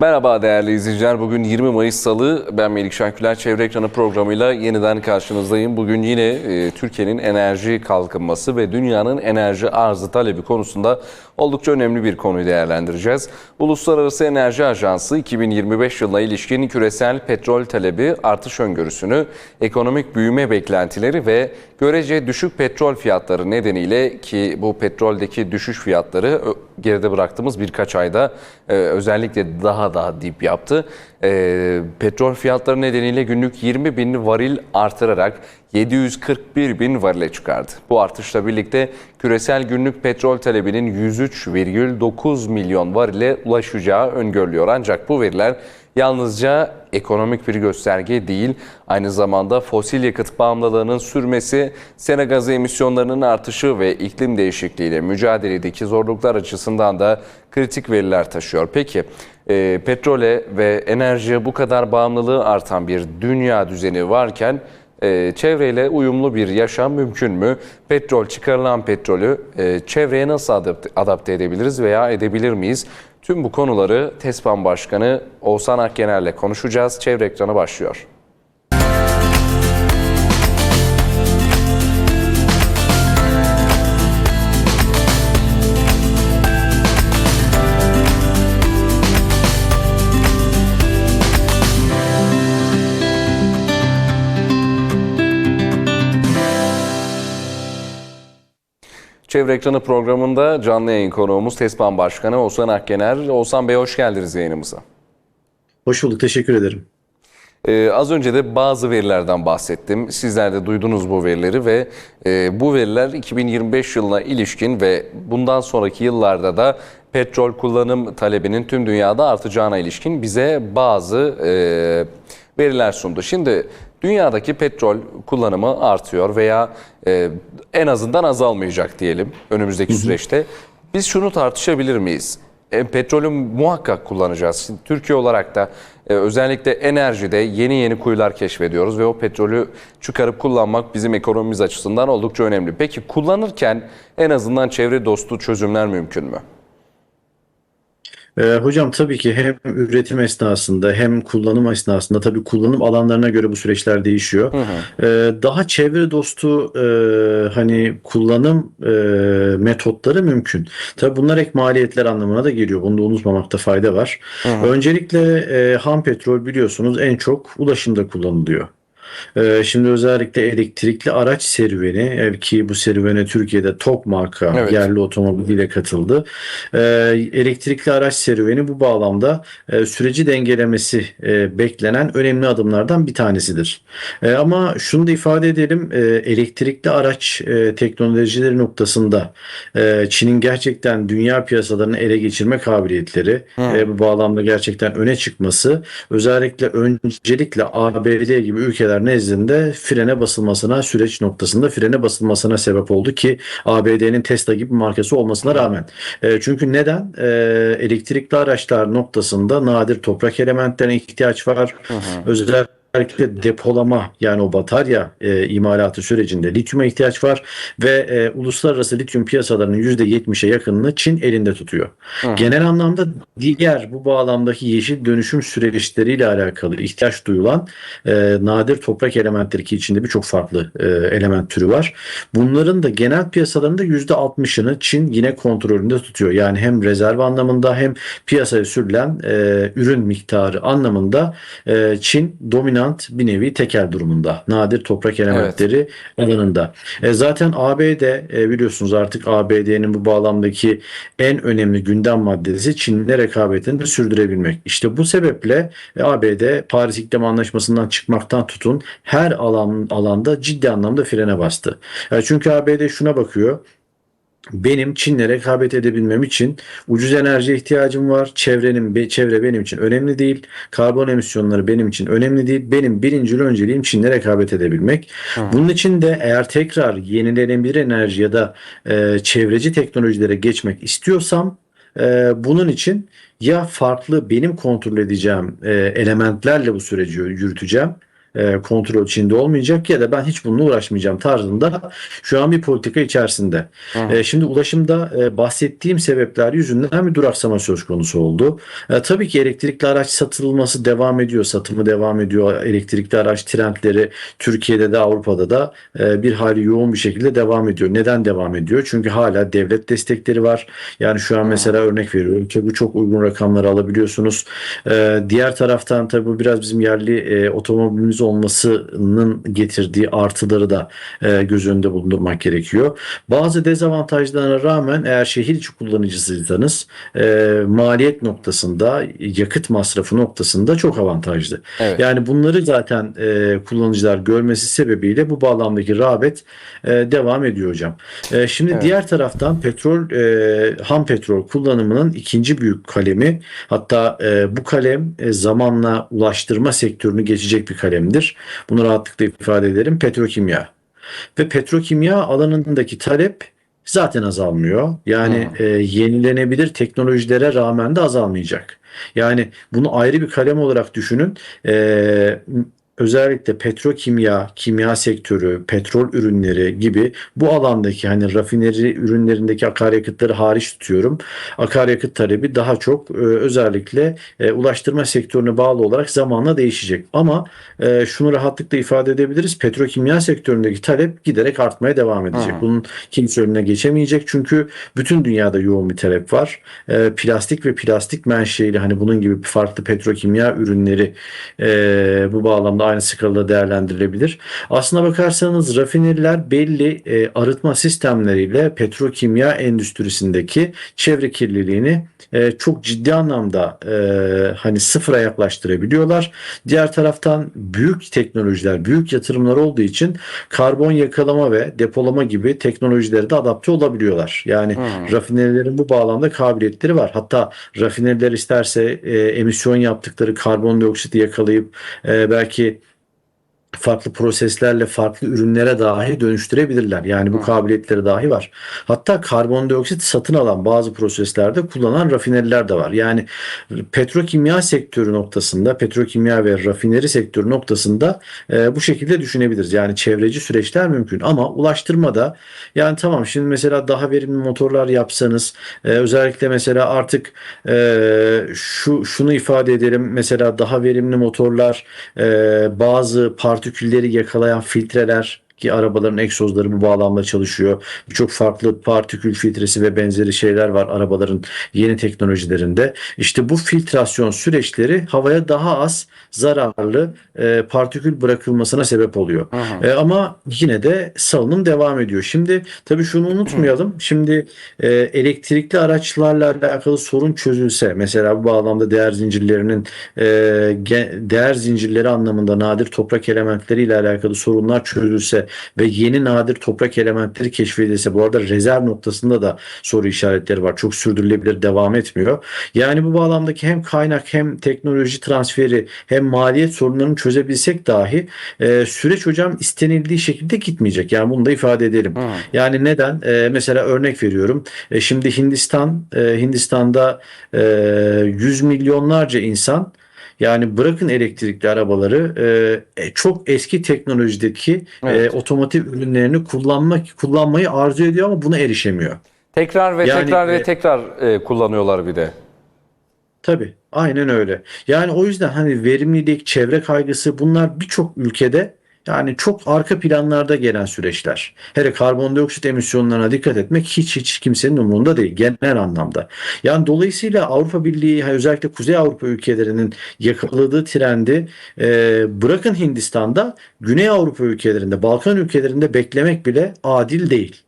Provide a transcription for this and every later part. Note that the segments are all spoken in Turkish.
Merhaba değerli izleyiciler. Bugün 20 Mayıs Salı. Ben Melik Şanküler. Çevre Ekranı programıyla yeniden karşınızdayım. Bugün yine e, Türkiye'nin enerji kalkınması ve dünyanın enerji arzı talebi konusunda oldukça önemli bir konuyu değerlendireceğiz. Uluslararası Enerji Ajansı 2025 yılına ilişkin küresel petrol talebi artış öngörüsünü, ekonomik büyüme beklentileri ve görece düşük petrol fiyatları nedeniyle ki bu petroldeki düşüş fiyatları geride bıraktığımız birkaç ayda e, özellikle daha daha dip yaptı. E, petrol fiyatları nedeniyle günlük 20 bin varil artırarak 741 bin varile çıkardı. Bu artışla birlikte küresel günlük petrol talebinin 103,9 milyon varile ulaşacağı öngörülüyor. Ancak bu veriler yalnızca ekonomik bir gösterge değil, aynı zamanda fosil yakıt bağımlılığının sürmesi, sera gazı emisyonlarının artışı ve iklim değişikliğiyle mücadeledeki zorluklar açısından da kritik veriler taşıyor. Peki e, petrole ve enerjiye bu kadar bağımlılığı artan bir dünya düzeni varken e, çevreyle uyumlu bir yaşam mümkün mü? Petrol, çıkarılan petrolü e, çevreye nasıl adapte, adapte edebiliriz veya edebilir miyiz? Tüm bu konuları TESPAN Başkanı Oğuzhan Akgener'le konuşacağız. Çevre ekranı başlıyor. Çevre Ekranı programında canlı yayın konuğumuz TESPAN Başkanı Oğuzhan Akgener. Oğuzhan Bey hoş geldiniz yayınımıza. Hoş bulduk, teşekkür ederim. Ee, az önce de bazı verilerden bahsettim. Sizler de duydunuz bu verileri ve e, bu veriler 2025 yılına ilişkin ve bundan sonraki yıllarda da petrol kullanım talebinin tüm dünyada artacağına ilişkin bize bazı e, veriler sundu. Şimdi dünyadaki petrol kullanımı artıyor veya e, en azından azalmayacak diyelim önümüzdeki süreçte. Biz şunu tartışabilir miyiz? E, petrolü muhakkak kullanacağız. Şimdi Türkiye olarak da e, özellikle enerjide yeni yeni kuyular keşfediyoruz ve o petrolü çıkarıp kullanmak bizim ekonomimiz açısından oldukça önemli. Peki kullanırken en azından çevre dostu çözümler mümkün mü? Ee, hocam tabii ki hem üretim esnasında hem kullanım esnasında tabii kullanım alanlarına göre bu süreçler değişiyor. Ee, daha çevre dostu e, hani kullanım e, metotları mümkün. Tabii bunlar ek maliyetler anlamına da geliyor. Bunu da unutmamakta fayda var. Öncelikle e, ham petrol biliyorsunuz en çok ulaşımda kullanılıyor. Ee, Şimdi özellikle elektrikli araç serüveni ki bu serüvene Türkiye'de TOG marka Evet. yerli otomobiliyle katıldı. Ee, Elektrikli araç serüveni bu bağlamda e, süreci dengelemesi e, beklenen önemli adımlardan bir tanesidir. E, Ama şunu da ifade edelim e, elektrikli araç e, teknolojileri noktasında e, Çin'in gerçekten dünya piyasalarını ele geçirme kabiliyetleri e, bu bağlamda gerçekten öne çıkması özellikle öncelikle ABD gibi ülkeler nezdinde frene basılmasına süreç noktasında frene basılmasına sebep oldu ki ABD'nin Tesla gibi bir markası olmasına rağmen. E, çünkü neden? E, elektrikli araçlar noktasında nadir toprak elementlerine ihtiyaç var. Özellikle depolama yani o batarya e, imalatı sürecinde lityuma ihtiyaç var ve e, uluslararası lityum piyasalarının %70'e yakınını Çin elinde tutuyor. Genel anlamda diğer bu bağlamdaki yeşil dönüşüm süreçleriyle alakalı ihtiyaç duyulan e, nadir toprak elementleri ki içinde birçok farklı e, element türü var. Bunların da genel piyasalarında %60'ını Çin yine kontrolünde tutuyor. Yani hem rezerv anlamında hem piyasaya sürülen e, ürün miktarı anlamında e, Çin dominant bir nevi tekel durumunda. Nadir toprak elementleri alanında. E, zaten ABD e, biliyorsunuz artık ABD'nin bu bağlamdaki en önemli gündem maddesi Çin'le rekabetini de sürdürebilmek. İşte bu sebeple e, ABD Paris İklim Anlaşması'ndan çıkmaktan tutun her alan alanda ciddi anlamda frene bastı. E, çünkü ABD şuna bakıyor. Benim Çin'le rekabet edebilmem için ucuz enerjiye ihtiyacım var. Çevrenin çevre benim için önemli değil. Karbon emisyonları benim için önemli değil. Benim birinci önceliğim Çin'le rekabet edebilmek. Bunun için de eğer tekrar yenilenebilir enerji ya da e, çevreci teknolojilere geçmek istiyorsam e, bunun için ya farklı benim kontrol edeceğim e, elementlerle bu süreci yürüteceğim e, kontrol içinde olmayacak ya da ben hiç bununla uğraşmayacağım tarzında şu an bir politika içerisinde. E, şimdi ulaşımda e, bahsettiğim sebepler yüzünden bir duraksama söz konusu oldu. E, tabii ki elektrikli araç satılması devam ediyor, satımı devam ediyor. Elektrikli araç trendleri Türkiye'de de Avrupa'da da e, bir hali yoğun bir şekilde devam ediyor. Neden devam ediyor? Çünkü hala devlet destekleri var. Yani şu an mesela örnek veriyorum ki bu çok uygun rakamları alabiliyorsunuz. E, diğer taraftan tabii bu biraz bizim yerli e, otomobilimiz olmasının getirdiği artıları da e, göz önünde bulundurmak gerekiyor. Bazı dezavantajlarına rağmen eğer şehir içi kullanıcısıysanız e, maliyet noktasında, yakıt masrafı noktasında çok avantajlı. Evet. Yani bunları zaten e, kullanıcılar görmesi sebebiyle bu bağlamdaki rağbet e, devam ediyor hocam. E, şimdi Evet. diğer taraftan petrol, e, ham petrol kullanımının ikinci büyük kalemi hatta e, bu kalem e, zamanla ulaştırma sektörünü geçecek bir kalemdir. Bunu rahatlıkla ifade ederim. Petrokimya. Ve petrokimya alanındaki talep zaten azalmıyor. Yani e, yenilenebilir teknolojilere rağmen de azalmayacak. Yani bunu ayrı bir kalem olarak düşünün. E, özellikle petrokimya, kimya sektörü, petrol ürünleri gibi bu alandaki hani rafineri ürünlerindeki akaryakıtları hariç tutuyorum. Akaryakıt talebi daha çok e, özellikle e, ulaştırma sektörüne bağlı olarak zamanla değişecek. Ama e, şunu rahatlıkla ifade edebiliriz. Petrokimya sektöründeki talep giderek artmaya devam edecek. Hı. Bunun kimse önüne geçemeyecek. Çünkü bütün dünyada yoğun bir talep var. E, plastik ve plastik menşeili hani bunun gibi farklı petrokimya ürünleri e, bu bağlamda aynı skalada değerlendirilebilir. Aslına bakarsanız rafineriler belli e, arıtma sistemleriyle petrokimya endüstrisindeki çevre kirliliğini e, çok ciddi anlamda e, hani sıfıra yaklaştırabiliyorlar. Diğer taraftan büyük teknolojiler, büyük yatırımlar olduğu için karbon yakalama ve depolama gibi teknolojilere de adapte olabiliyorlar. Yani Hmm. rafinerilerin bu bağlamda kabiliyetleri var. Hatta rafineriler isterse e, emisyon yaptıkları karbondioksiti yakalayıp e, belki farklı proseslerle farklı ürünlere dahi dönüştürebilirler. Yani bu kabiliyetleri dahi var. Hatta karbondioksit satın alan bazı proseslerde kullanan rafineriler de var. Yani petrokimya sektörü noktasında, petrokimya ve rafineri sektörü noktasında e, bu şekilde düşünebiliriz. Yani çevreci süreçler mümkün ama ulaştırmada yani tamam şimdi mesela daha verimli motorlar yapsanız e, özellikle mesela artık e, şu şunu ifade edelim mesela daha verimli motorlar e, bazı partikülleri yakalayan filtreler ki arabaların egzozları bu bağlamda çalışıyor. Birçok farklı partikül filtresi ve benzeri şeyler var arabaların yeni teknolojilerinde. İşte bu filtrasyon süreçleri havaya daha az zararlı e, partikül bırakılmasına sebep oluyor. E, ama yine de salınım devam ediyor. Şimdi tabii şunu unutmayalım. Şimdi e, elektrikli araçlarla alakalı sorun çözülse mesela bu bağlamda değer zincirlerinin e, değer zincirleri anlamında nadir toprak elementleri ile alakalı sorunlar çözülse ve yeni nadir toprak elementleri keşfedilse bu arada rezerv noktasında da soru işaretleri var. Çok sürdürülebilir devam etmiyor. Yani bu bağlamdaki hem kaynak hem teknoloji transferi hem maliyet sorunlarını çözebilsek dahi e, süreç hocam istenildiği şekilde gitmeyecek. Yani bunu da ifade edelim. Yani neden? E, mesela örnek veriyorum. E, şimdi Hindistan, e, Hindistan'da e, yüz milyonlarca insan yani bırakın elektrikli arabaları e, e, çok eski teknolojideki Evet. e, otomotiv ürünlerini kullanmak kullanmayı arzu ediyor ama buna erişemiyor. Tekrar ve Yani, tekrar ve e, tekrar e, kullanıyorlar bir de. Tabii, aynen öyle. Yani o yüzden hani verimlilik, çevre kaygısı bunlar birçok ülkede yani çok arka planlarda gelen süreçler. Hele karbondioksit emisyonlarına dikkat etmek hiç hiç kimsenin umurunda değil genel anlamda. Yani dolayısıyla Avrupa Birliği özellikle Kuzey Avrupa ülkelerinin yakaladığı trendi e, bırakın Hindistan'da Güney Avrupa ülkelerinde, Balkan ülkelerinde beklemek bile adil değil.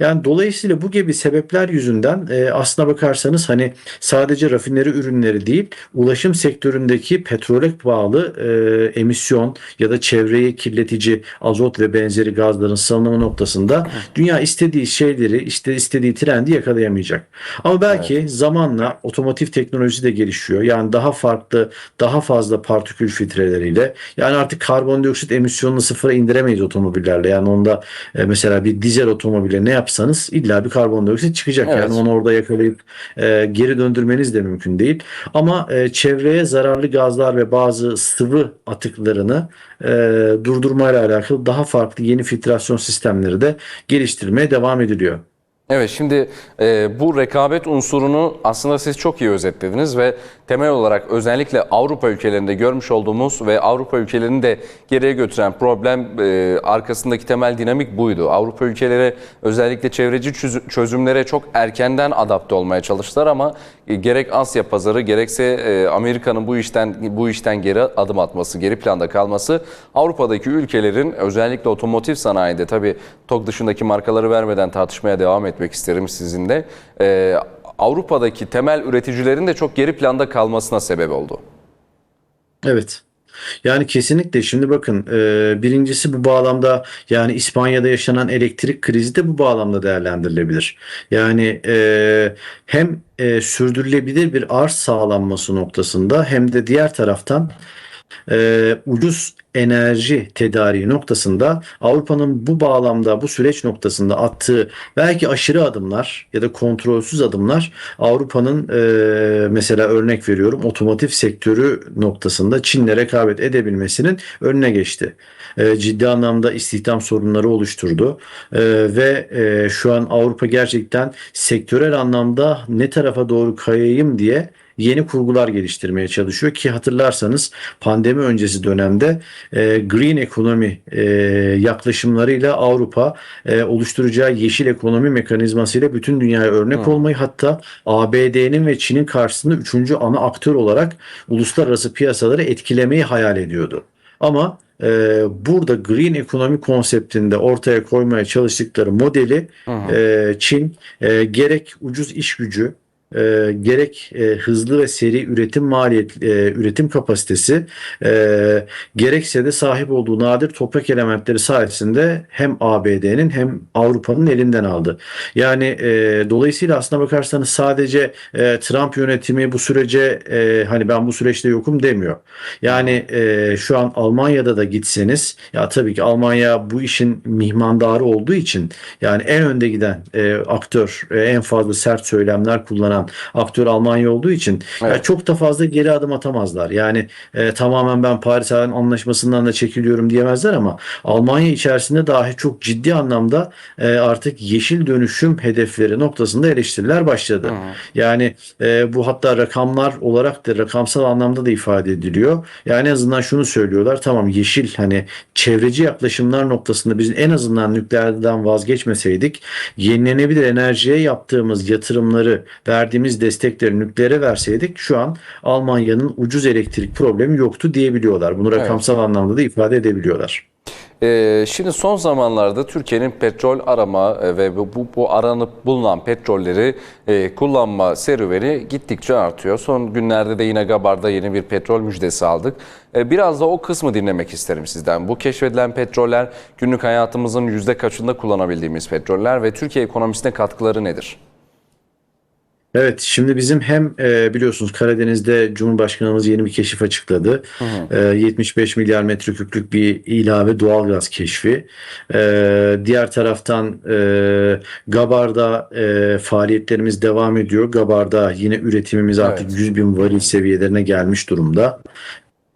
Yani dolayısıyla bu gibi sebepler yüzünden e, aslına bakarsanız hani sadece rafineri ürünleri değil ulaşım sektöründeki petrole bağlı e, emisyon ya da çevreyi kirletici azot ve benzeri gazların salınımı noktasında dünya istediği şeyleri işte istediği trendi yakalayamayacak. Ama belki zamanla otomotiv teknolojisi de gelişiyor. Yani daha farklı daha fazla partikül filtreleriyle yani artık karbondioksit emisyonunu sıfıra indiremeyiz otomobillerle. Yani onda e, mesela bir dizel otomobile ne yapsanız illa bir karbondioksit çıkacak. Evet. Yani onu orada yakalayıp e, geri döndürmeniz de mümkün değil. Ama e, çevreye zararlı gazlar ve bazı sıvı atıklarını e, durdurmayla alakalı daha farklı yeni filtrasyon sistemleri de geliştirmeye devam ediliyor. Evet şimdi e, bu rekabet unsurunu aslında siz çok iyi özetlediniz ve temel olarak özellikle Avrupa ülkelerinde görmüş olduğumuz ve Avrupa ülkelerini de geriye götüren problem e, arkasındaki temel dinamik buydu. Avrupa ülkeleri özellikle çevreci çözü- çözümlere çok erkenden adapte olmaya çalıştılar ama e, gerek Asya pazarı gerekse e, Amerika'nın bu işten bu işten geri adım atması, geri planda kalması Avrupa'daki ülkelerin özellikle otomotiv sanayide tabii TOG dışındaki markaları vermeden tartışmaya devam etmek isterim sizinle. E, Avrupa'daki temel üreticilerin de çok geri planda kalmasına sebep oldu. Evet. Yani kesinlikle şimdi bakın e, birincisi bu bağlamda yani İspanya'da yaşanan elektrik krizi de bu bağlamda değerlendirilebilir. Yani e, hem e, sürdürülebilir bir arz sağlanması noktasında hem de diğer taraftan e, ucuz enerji tedariği noktasında Avrupa'nın bu bağlamda bu süreç noktasında attığı belki aşırı adımlar ya da kontrolsüz adımlar Avrupa'nın e, mesela örnek veriyorum otomotiv sektörü noktasında Çin'le rekabet edebilmesinin önüne geçti. E, ciddi anlamda istihdam sorunları oluşturdu E, ve e, şu an Avrupa gerçekten sektörel anlamda ne tarafa doğru kayayım diye yeni kurgular geliştirmeye çalışıyor. Ki hatırlarsanız pandemi öncesi dönemde e, green ekonomi e, yaklaşımlarıyla Avrupa e, oluşturacağı yeşil ekonomi mekanizmasıyla bütün dünyaya örnek olmayı hatta ABD'nin ve Çin'in karşısında üçüncü ana aktör olarak uluslararası piyasaları etkilemeyi hayal ediyordu. Ama e, burada green ekonomi konseptinde ortaya koymaya çalıştıkları modeli e, Çin e, gerek ucuz iş gücü e, gerek e, hızlı ve seri üretim maliyet e, üretim kapasitesi e, gerekse de sahip olduğu nadir toprak elementleri sayesinde hem ABD'nin hem Avrupa'nın elinden aldı. Yani e, dolayısıyla aslına bakarsanız sadece e, Trump yönetimi bu sürece e, hani ben bu süreçte yokum demiyor. Yani e, şu an Almanya'da da gitseniz ya tabii ki Almanya bu işin mihmandarı olduğu için yani en önde giden e, aktör e, en fazla sert söylemler kullanan aktör Almanya olduğu için Evet. çok da fazla geri adım atamazlar. Yani e, tamamen ben Paris Anlaşması'ndan da çekiliyorum diyemezler ama Almanya içerisinde dahi çok ciddi anlamda e, artık yeşil dönüşüm hedefleri noktasında eleştiriler başladı. Yani e, bu hatta rakamlar olarak da rakamsal anlamda da ifade ediliyor. Yani en azından şunu söylüyorlar. Tamam yeşil hani çevreci yaklaşımlar noktasında biz en azından nükleerden vazgeçmeseydik yenilenebilir enerjiye yaptığımız yatırımları verdiğimiz destekleri nükleere verseydik şu an Almanya'nın ucuz elektrik problemi yoktu diyebiliyorlar. Bunu rakamsal anlamda da ifade edebiliyorlar. Ee, şimdi son zamanlarda Türkiye'nin petrol arama e, ve bu, bu, bu aranıp bulunan petrolleri e, kullanma serüveni gittikçe artıyor. Son günlerde de yine Gabar'da yeni bir petrol müjdesi aldık. E, biraz da o kısmı dinlemek isterim sizden. Bu keşfedilen petroller günlük hayatımızın yüzde kaçında kullanabildiğimiz petroller ve Türkiye ekonomisine katkıları nedir? Evet, şimdi bizim hem e, biliyorsunuz Karadeniz'de Cumhurbaşkanımız yeni bir keşif açıkladı. E, 75 milyar metreküplük bir ilave doğalgaz keşfi. E, diğer taraftan e, Gabar'da e, faaliyetlerimiz devam ediyor. Gabar'da yine üretimimiz artık Evet. 100 bin varil seviyelerine gelmiş durumda.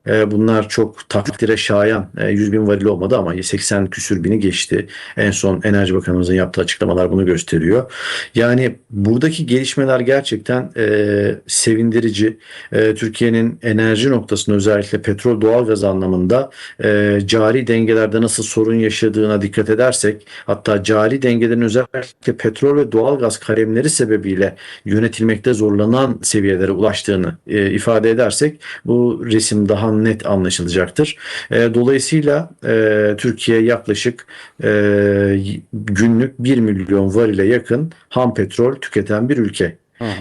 E, Bunlar çok takdire şayan. E, 100 bin varil olmadı ama 80 küsür bini geçti. En son Enerji Bakanımızın yaptığı açıklamalar bunu gösteriyor. Yani buradaki gelişmeler gerçekten e, sevindirici. E, Türkiye'nin enerji noktasında özellikle petrol doğalgaz anlamında e, cari dengelerde nasıl sorun yaşadığına dikkat edersek hatta cari dengelerin özellikle petrol ve doğalgaz kalemleri sebebiyle yönetilmekte zorlanan seviyelere ulaştığını e, ifade edersek bu resim daha net anlaşılacaktır. E, dolayısıyla e, Türkiye yaklaşık e, günlük 1 milyon varile yakın ham petrol tüketen bir ülke.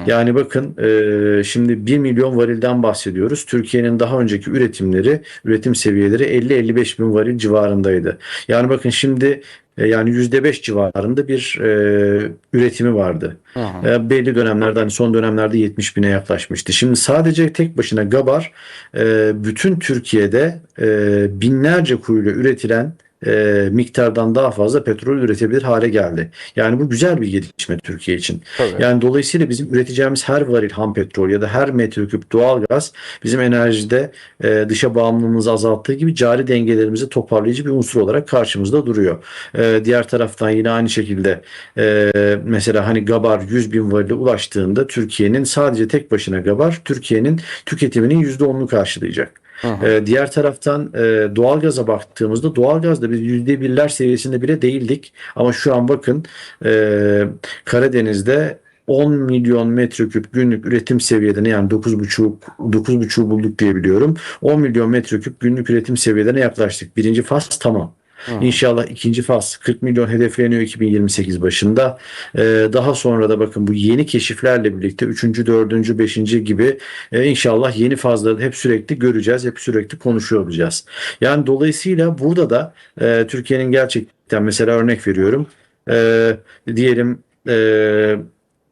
Yani bakın e, şimdi 1 milyon varilden bahsediyoruz. Türkiye'nin daha önceki üretimleri, üretim seviyeleri 50-55 bin varil civarındaydı. Yani bakın şimdi yani %5 civarında bir e, üretimi vardı. E, belli dönemlerde hani son dönemlerde 70 bine yaklaşmıştı. Şimdi sadece tek başına Gabar e, bütün Türkiye'de e, binlerce kuyuyla üretilen e, miktardan daha fazla petrol üretebilir hale geldi. Yani bu güzel bir gelişme Türkiye için. Tabii. Yani dolayısıyla bizim üreteceğimiz her varil ham petrol ya da her metreküp doğal gaz bizim enerjide e, dışa bağımlılığımızı azalttığı gibi cari dengelerimizi toparlayıcı bir unsur olarak karşımızda duruyor. E, diğer taraftan yine aynı şekilde e, mesela hani Gabar 100 bin varile ulaştığında Türkiye'nin sadece tek başına Gabar Türkiye'nin tüketiminin %10'unu karşılayacak. Ee, diğer taraftan e, doğalgaza baktığımızda doğalgazda biz yüzde birler seviyesinde bile değildik. Ama şu an bakın e, Karadeniz'de 10 milyon metreküp günlük üretim seviyedine yani 9,5 9,5 bulduk diye biliyorum. 10 milyon metreküp günlük üretim seviyelerine yaklaştık. Birinci faz tamam. İnşallah ikinci faz 40 milyon hedefleniyor 2028 başında. Ee, daha sonra da bakın bu yeni keşiflerle birlikte 3. 4. 5. gibi e, inşallah yeni fazları hep sürekli göreceğiz. Hep sürekli konuşuyor olacağız. Yani dolayısıyla burada da e, Türkiye'nin gerçekten mesela örnek veriyorum. E, diyelim e,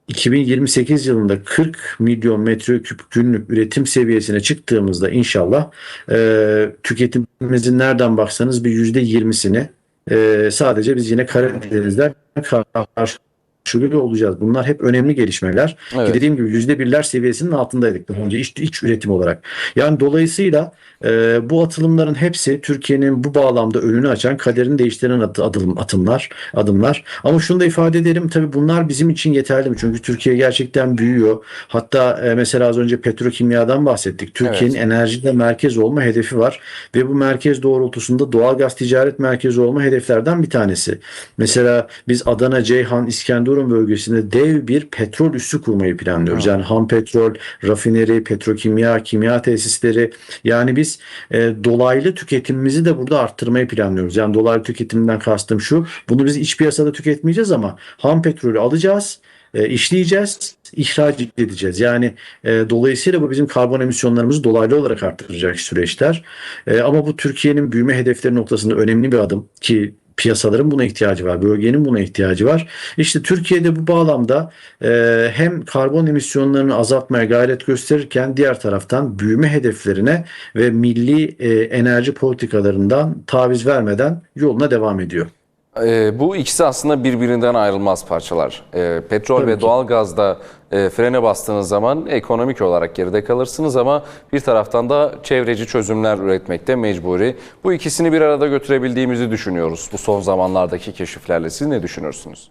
2028 yılında 40 milyon metreküp günlük üretim seviyesine çıktığımızda inşallah e, tüketimimizin nereden baksanız bir yüzde yirmisini e, sadece biz yine Karadeniz'den karşılıyor olacağız. Bunlar hep önemli gelişmeler. Evet. Ki Dediğim gibi yüzde birler seviyesinin altındaydık daha önce iç, iç üretim olarak. Yani dolayısıyla e, bu atılımların hepsi Türkiye'nin bu bağlamda önünü açan, kaderini değiştiren adım, atımlar, adımlar. Ama şunu da ifade edelim tabii bunlar bizim için yeterli mi? Çünkü Türkiye gerçekten büyüyor. Hatta e, mesela az önce petrokimyadan bahsettik. Türkiye'nin enerjide merkez olma hedefi var ve bu merkez doğrultusunda doğalgaz ticaret merkezi olma hedeflerden bir tanesi. Mesela biz Adana, Ceyhan, İskenderun bölgesinde dev bir petrol üssü kurmayı planlıyoruz. Yani ham petrol, rafineri, petrokimya, kimya tesisleri. Yani biz e, dolaylı tüketimimizi de burada arttırmayı planlıyoruz. Yani dolaylı tüketimden kastım şu. Bunu biz iç piyasada tüketmeyeceğiz ama ham petrolü alacağız e, işleyeceğiz, ihraç edeceğiz. Yani e, dolayısıyla bu bizim karbon emisyonlarımızı dolaylı olarak arttıracak süreçler. E, ama bu Türkiye'nin büyüme hedefleri noktasında önemli bir adım ki piyasaların buna ihtiyacı var, bölgenin buna ihtiyacı var. İşte Türkiye'de bu bağlamda e, hem karbon emisyonlarını azaltmaya gayret gösterirken diğer taraftan büyüme hedeflerine ve milli e, enerji politikalarından taviz vermeden yoluna devam ediyor. Ee, bu ikisi aslında birbirinden ayrılmaz parçalar. Ee, petrol Tabii ve ki. doğalgazda e, frene bastığınız zaman ekonomik olarak geride kalırsınız ama bir taraftan da çevreci çözümler üretmekte mecburi. Bu ikisini bir arada götürebildiğimizi düşünüyoruz bu son zamanlardaki keşiflerle. Siz ne düşünürsünüz?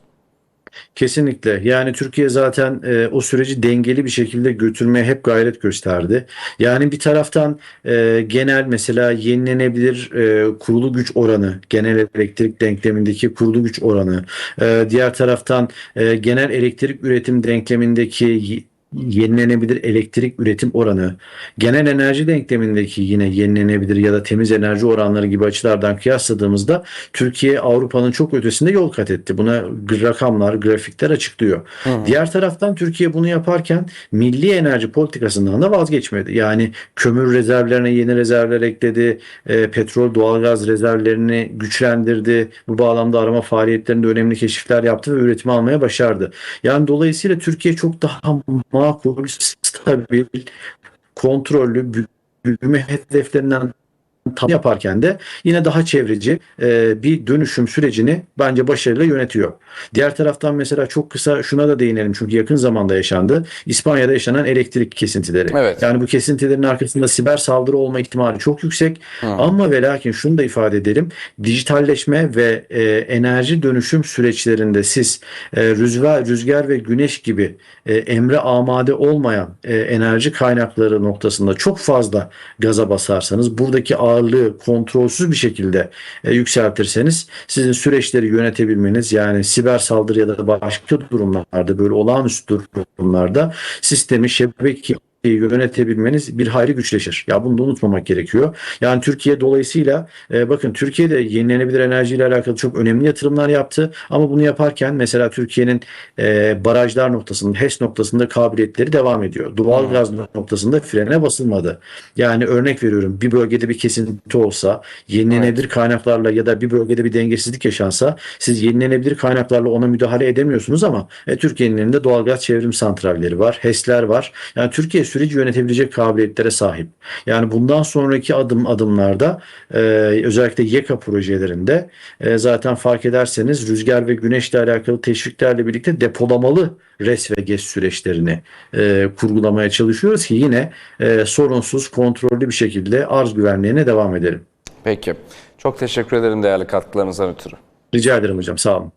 Kesinlikle. Yani Türkiye zaten e, o süreci dengeli bir şekilde götürmeye hep gayret gösterdi. Yani bir taraftan e, genel mesela yenilenebilir e, kurulu güç oranı, genel elektrik denklemindeki kurulu güç oranı, e, diğer taraftan e, genel elektrik üretim denklemindeki yenilenebilir elektrik üretim oranı, genel enerji denklemindeki yine yenilenebilir ya da temiz enerji oranları gibi açılardan kıyasladığımızda Türkiye Avrupa'nın çok ötesinde yol kat etti. Buna rakamlar, grafikler açıklıyor. Diğer taraftan Türkiye bunu yaparken milli enerji politikasından da vazgeçmedi. Yani kömür rezervlerine yeni rezervler ekledi, e, petrol, doğalgaz rezervlerini güçlendirdi. Bu bağlamda arama faaliyetlerinde önemli keşifler yaptı ve üretimi almaya başardı. Yani dolayısıyla Türkiye çok daha makul, stabil, kontrollü, büyüme hedeflerinden tam yaparken de yine daha çevreci e, bir dönüşüm sürecini bence başarıyla yönetiyor. Diğer taraftan mesela çok kısa şuna da değinelim çünkü yakın zamanda yaşandı. İspanya'da yaşanan elektrik kesintileri. Evet. Yani bu kesintilerin arkasında siber saldırı olma ihtimali çok yüksek. Ama ve lakin şunu da ifade edelim. Dijitalleşme ve e, enerji dönüşüm süreçlerinde siz e, rüzgar, rüzgar ve güneş gibi e, emre amade olmayan e, enerji kaynakları noktasında çok fazla gaza basarsanız buradaki ağırlığı kontrolsüz bir şekilde e, yükseltirseniz sizin süreçleri yönetebilmeniz yani siber saldırı ya da başka durumlarda böyle olağanüstü durumlarda sistemi şebekeyi yönetebilmeniz bir hayli güçleşir. Ya bunu da unutmamak gerekiyor. Yani Türkiye dolayısıyla e, bakın Türkiye'de yenilenebilir enerjiyle alakalı çok önemli yatırımlar yaptı. Ama bunu yaparken mesela Türkiye'nin e, barajlar noktasında, HES noktasında kabiliyetleri devam ediyor. Doğalgaz noktasında frene basılmadı. Yani örnek veriyorum bir bölgede bir kesinti olsa yenilenebilir kaynaklarla ya da bir bölgede bir dengesizlik yaşansa siz yenilenebilir kaynaklarla ona müdahale edemiyorsunuz ama e, Türkiye'nin elinde doğalgaz çevrim santralleri var, HES'ler var. Yani Türkiye süreci yönetebilecek kabiliyetlere sahip. Yani bundan sonraki adım adımlarda e, özellikle YEKA projelerinde e, zaten fark ederseniz rüzgar ve güneşle alakalı teşviklerle birlikte depolamalı res ve GES süreçlerini e, kurgulamaya çalışıyoruz ki yine e, sorunsuz, kontrollü bir şekilde arz güvenliğine devam edelim. Peki. Çok teşekkür ederim değerli katkılarınızdan ötürü. Rica ederim hocam sağ olun.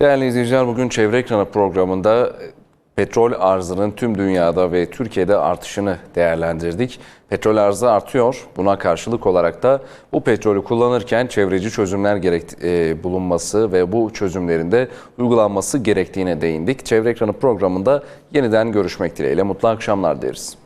Değerli izleyiciler bugün Çevre Ekranı programında petrol arzının tüm dünyada ve Türkiye'de artışını değerlendirdik. Petrol arzı artıyor. Buna karşılık olarak da bu petrolü kullanırken çevreci çözümler gerek, e, bulunması ve bu çözümlerin de uygulanması gerektiğine değindik. Çevre Ekranı programında yeniden görüşmek dileğiyle mutlu akşamlar deriz.